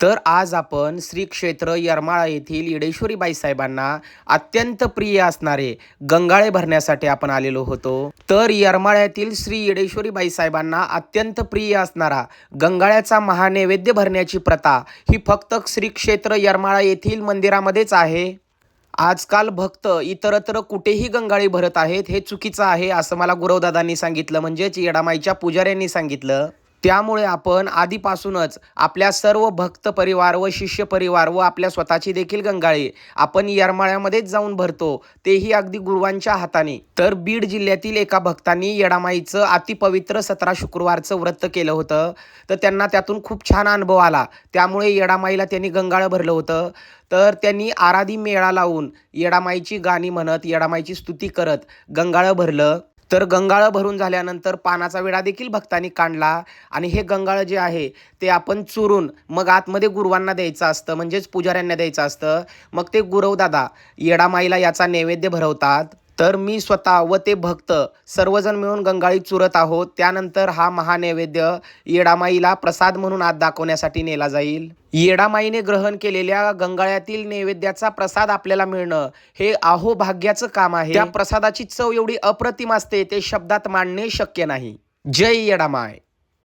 तर आज आपण श्री क्षेत्र यरमाळा येथील येडेश्वरीबाई साहेबांना अत्यंत प्रिय असणारे गंगाळे भरण्यासाठी आपण आलेलो होतो. तर येरमाळ्यातील श्री येडेश्वरीबाई साहेबांना अत्यंत प्रिय असणारा गंगाळ्याचा महानैवेद्य भरण्याची प्रथा ही फक्त श्री क्षेत्र यरमाळा येथील मंदिरामध्येच आहे. आजकाल भक्त इतरत्र कुठेही गंगाळी भरत आहेत हे चुकीचं आहे असं मला गुरवदादांनी सांगितलं म्हणजेच येडामाईच्या पुजाऱ्यांनी सांगितलं. त्यामुळे आपण आधीपासूनच आपल्या सर्व भक्त परिवार व शिष्य परिवार व आपल्या स्वतःची देखील गंगाळी आपण येरमाळ्यामध्येच जाऊन भरतो तेही अगदी गुरुवांच्या हाताने. तर बीड जिल्ह्यातील एका भक्तांनी येडामाईचं अतिपवित्र सतरा शुक्रवारचं व्रत केलं होतं. तर त्यांना त्यातून खूप छान अनुभव आला. त्यामुळे येडामाईला त्यांनी गंगाळं भरलं होतं. तर त्यांनी आराधी मेळा लावून येडामाईची गाणी म्हणत येडामाईची स्तुती करत गंगाळं भरलं. तर गंगाळं भरून झाल्यानंतर पानाचा विडा देखील भक्तांनी काढला आणि हे गंगाळं जे आहे ते आपण चुरून मग आतमध्ये गुरुवांना द्यायचं असतं म्हणजेच पुजाऱ्यांना द्यायचं असतं. मग ते गुरवदादा येडामाईला याचा नैवेद्य भरवतात. तर मी स्वतः व ते भक्त सर्वजण मिळून गंगाळी चुरत आहोत. त्यानंतर हा महानैवेद्य येडामाईला प्रसाद म्हणून आत दाखवण्यासाठी नेला जाईल. येडामाईने ग्रहण केलेल्या गंगाळ्यातील नैवेद्याचा प्रसाद आपल्याला मिळणं हे आहो भाग्याचं काम आहे. त्या प्रसादाची चव एवढी अप्रतिम असते ते शब्दात मांडणे शक्य नाही. जय येडामाय.